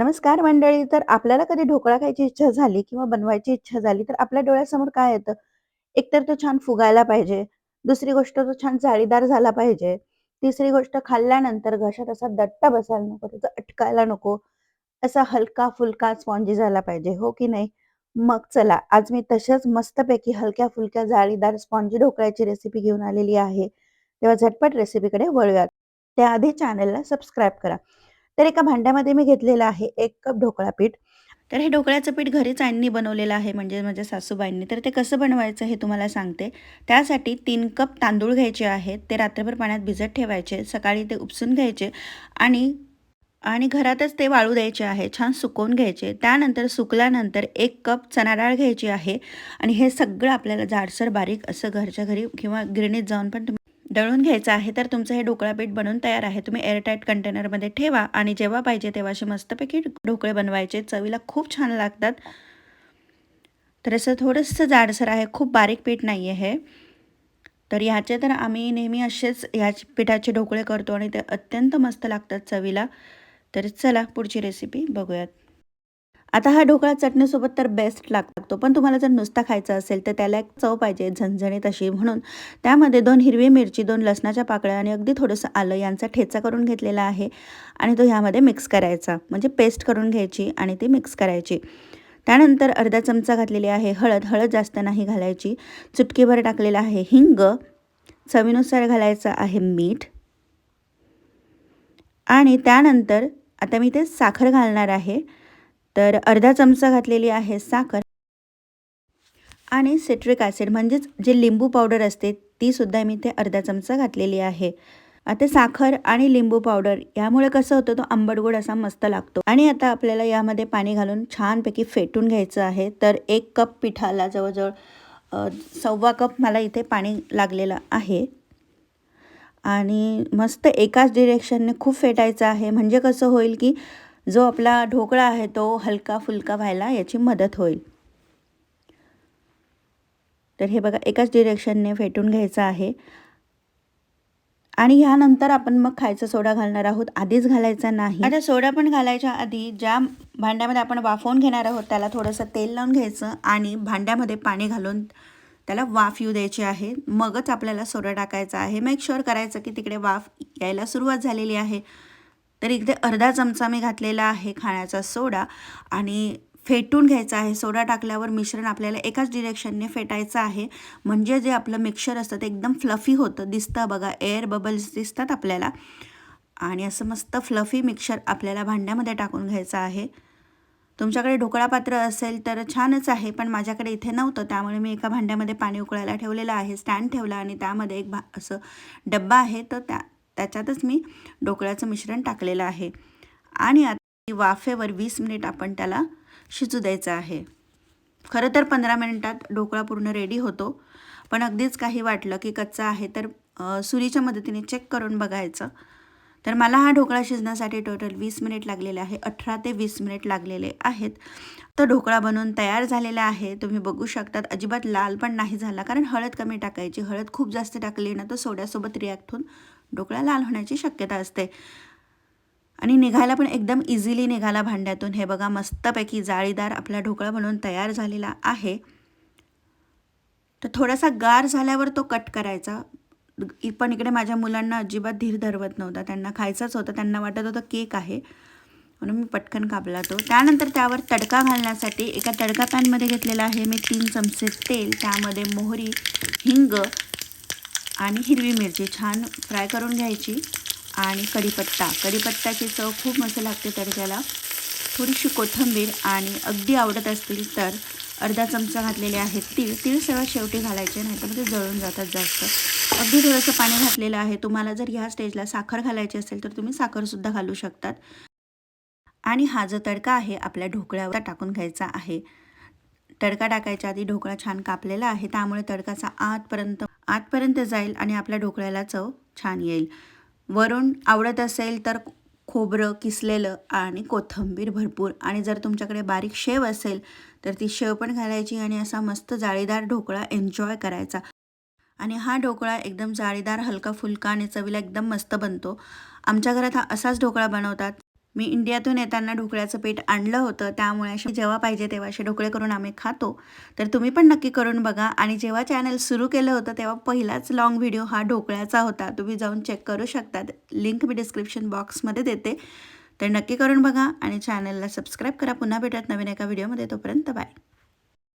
नमस्कार मंडळी. तर आपल्याला कधी ढोकळा खायची इच्छा झाली किंवा बनवायची इच्छा झाली, तर आपल्या डोळ्यासमोर काय येतं? एकतर तो छान फुगायला पाहिजे. दुसरी गोष्ट तो छान जाळीदार झाला पाहिजे. तिसरी गोष्ट खाल्ल्यानंतर घशात असा दट्ट बसायला नको, त्याचा अटकायला नको. असा हलका-फुलका स्पॉन्जी झाला पाहिजे, हो की नाही? मग चला, आज मी तशाच मस्तपैकी हलक्या-फुलक्या जाळीदार स्पॉन्जी ढोकळ्याची रेसिपी घेऊन आलेली आहे. तेव्हा झटपट रेसिपीकडे वळूयात. त्याआधी चॅनलला सबस्क्राईब करा. तर एका भांड्यामध्ये मी घेतलेलं आहे एक कप ढोकळा पीठ. तर हे ढोकळ्याचं पीठ घरीच आईंनी बनवलेलं आहे, म्हणजे माझ्या सासूबाईंनी. तर ते कसं बनवायचं हे तुम्हाला सांगते. त्यासाठी तीन कप तांदूळ घ्यायचे आहेत. ते रात्रभर पाण्यात भिजत ठेवायचे. सकाळी ते उपसून घ्यायचे आणि आणि घरातच ते वाळू द्यायचे आहे. छान सुकवून घ्यायचे. त्यानंतर सुकल्यानंतर एक कप चणा डाळ घ्यायची आहे आणि हे सगळं आपल्याला जाडसर बारीक असं घरच्या घरी किंवा गिरणीत जाऊन पण तुम्ही दळून घ्यायचं आहे. तर तुमचं हे ढोकळा पीठ बनवून तयार आहे. तुम्ही एअरटाईट कंटेनरमध्ये ठेवा आणि जेव्हा पाहिजे तेव्हा असे मस्तपैकी ढोकळे बनवायचे. चवीला खूप छान लागतात. तर असं थोडंसं जाडसर आहे. खूप बारीक पीठ नाही आहे हे. तर ह्याचे तर आम्ही नेहमी असेच ह्या पिठाचे ढोकळे करतो आणि ते अत्यंत मस्त लागतात चवीला. तर चला पुढची रेसिपी बघूयात. आता हा ढोकळा चटणीसोबत तर बेस्ट लागतो. पण तुम्हाला जर नुसता खायचा असेल तर त्याला एक चव पाहिजे झणझणीत अशी. म्हणून त्यामध्ये दोन हिरवी मिरची, दोन लसणाच्या पाकळ्या आणि अगदी थोडंसं आलं यांचा ठेचा करून घेतलेला आहे आणि तो ह्यामध्ये मिक्स करायचा. म्हणजे पेस्ट करून घ्यायची आणि ती मिक्स करायची. त्यानंतर अर्धा चमचा घातलेली आहे हळद. हळद जास्त नाही घालायची. चुटकीभर टाकलेलं आहे हिंग. चवीनुसार घालायचं आहे मीठ. आणि त्यानंतर आता मी ते साखर घालणार आहे. तर अर्धा चमचा घातलेली आहे साखर आणि सिट्रिक ॲसिड म्हणजेच जे लिंबू पावडर असते तीसुद्धा मी ते अर्धा चमचा घातलेली आहे. आता साखर आणि लिंबू पावडर यामुळे कसं होतं तो आंबट गोड असा मस्त लागतो आणि आता आपल्याला यामध्ये पाणी घालून छानपैकी फेटून घ्यायचं आहे. तर एक कप पिठाला जवळजवळ सव्वा कप मला इथे पाणी लागलेलं आहे. आणि मस्त एकाच डिरेक्शनने खूप फेटायचं आहे. म्हणजे कसं होईल की जो आपला ढोकळा आहे तो हलका-फुलका व्हायला याची मदत होईल. तर हे बघा एकाच डिरेक्शनने फेटून घ्यायचं आहे. आणि ह्यानंतर आपण मग खायचा सोडा घालणार आहोत. आधीच घालायचा नाही. आता सोडा पण घालायच्या आधी ज्या भांड्यामध्ये आपण वाफवून घेणार आहोत त्याला थोडंसं तेल लावून घ्यायचं आणि भांड्यामध्ये पाणी घालून त्याला वाफ येऊ द्यायची आहे. मगच आपल्याला सोडा टाकायचा आहे. मेक शुअर करायचं की तिकडे वाफ यायला सुरुवात झालेली आहे. तर इथे अर्धा चमचा मी घातलेला आहे खाण्याचा सोडा आणि फेटून घ्यायचा आहे. सोडा टाकल्यावर मिश्रण आपल्याला एकाच डिरेक्शनने फेटायचं आहे. म्हणजे जे आपलं मिक्सर असतं ते एकदम फ्लफी होतं. दिसतं बघा एअर बबल्स दिसतात आपल्याला आणि असं मस्त फ्लफी मिक्सर आपल्याला भांड्यामध्ये टाकून घ्यायचं आहे. तुमच्याकडे ढोकळा पात्र असेल तर छानच आहे. पण माझ्याकडे इथे नव्हतं त्यामुळे मी एका भांड्यामध्ये पाणी उकळायला ठेवलेलं आहे. स्टँड ठेवला आणि त्यामध्ये एक भा असं डब्बा आहे तर त्या त्याच्यातच मी ढोकळ्याचं मिश्रण टाकलेलं आहे. आणि आता वाफेवर वीस मिनिट आपण त्याला शिजू द्यायचं आहे. खरं तर 15 मिनिटात ढोकळा पूर्ण रेडी होतो. पण अगदीच काही वाटलं की कच्चा आहे तर सुरीच्या मदतीने चेक करून बघायचं. तर मला हा ढोकळा शिजण्यासाठी टोटल वीस मिनिट लागलेले आहे. 18 ते वीस मिनिट लागलेले आहेत. तर ढोकळा बनवून तयार झालेला आहे. तुम्ही बघू शकतात अजिबात लाल पण नाही झाला कारण हळद कमी टाकायची. हळद खूप जास्त टाकली ना तर सोड्यासोबत रिॲक्ट होऊन ढोकळा लाल होण्याची शक्यता असते. आणि निघायला पण एकदम इझिली निघाला भांड्यातून. हे बघा मस्तपैकी जाळीदार आपला ढोकळा बनवून तयार झालेला आहे. तर थोडासा गार झाल्यावर तो कट करायचा. पण इकडे माझ्या मुलांना अजिबात धीर धरवत नव्हता. त्यांना खायचाच होता. त्यांना वाटत होतं केक आहे. म्हणून मी पटकन कापला तो. त्यानंतर त्यावर तडका घालण्यासाठी एका तडका पॅनमध्ये घेतलेला आहे मी तीन चमचे तेल. त्यामध्ये मोहरी, हिंग आणि हिरवी मिरची छान फ्राय करून घ्यायची आणि कढीपत्ता. कढीपत्ताची चव खूप मस्त लागते तडक्याला. थोडीशी कोथिंबीर आणि अगदी आवडत असतील तर अर्धा चमचा घातलेले आहेत तीळ. तीळ सर्वात शेवटी घालायचे नाहीतर ते जळून जातात जास्त. अगदी थोडंसं पाणी घातलेलं आहे. तुम्हाला जर ह्या स्टेजला साखर घालायची असेल तर तुम्ही साखरसुद्धा घालू शकतात. आणि हा जो तडका आहे आपल्या ढोकळ्यावर टाकून घ्यायचा आहे. तडका टाकायच्या आधी ढोकळा छान कापलेला आहे त्यामुळे तडकाचा आतपर्यंत आतपर्यंत जाईल आणि आपल्या ढोकळ्याला चव छान येईल. वरून आवडत असेल तर खोबरं किसलेलं आणि कोथिंबीर भरपूर आणि जर तुमच्याकडे बारीक शेव असेल तर ती शेव पण घालायची आणि असा मस्त जाळीदार ढोकळा एन्जॉय करायचा. आणि हा ढोकळा एकदम जाळीदार, हलका-फुलका आणि चवीला एकदम मस्त बनतो. आमच्या घरात हा असाच ढोकळा बनवतात. मी इंडियातून येताना ढोकळ्याचं पीठ आणलं होतं त्यामुळे असे जेव्हा पाहिजे तेव्हा असे ढोकळे करून आम्ही खातो. तर तुम्ही पण नक्की करून बघा. आणि जेव्हा चॅनल सुरू केलं होतं तेव्हा पहिलाच लाँग व्हिडिओ हा ढोकळ्याचा होता. तुम्ही जाऊन चेक करू शकता लिंक मी डिस्क्रिप्शन बॉक्समध्ये देते. तर नक्की करून बघा आणि चॅनलला सबस्क्राईब करा. पुन्हा भेटत नवीन एका व्हिडिओमध्ये तोपर्यंत बाय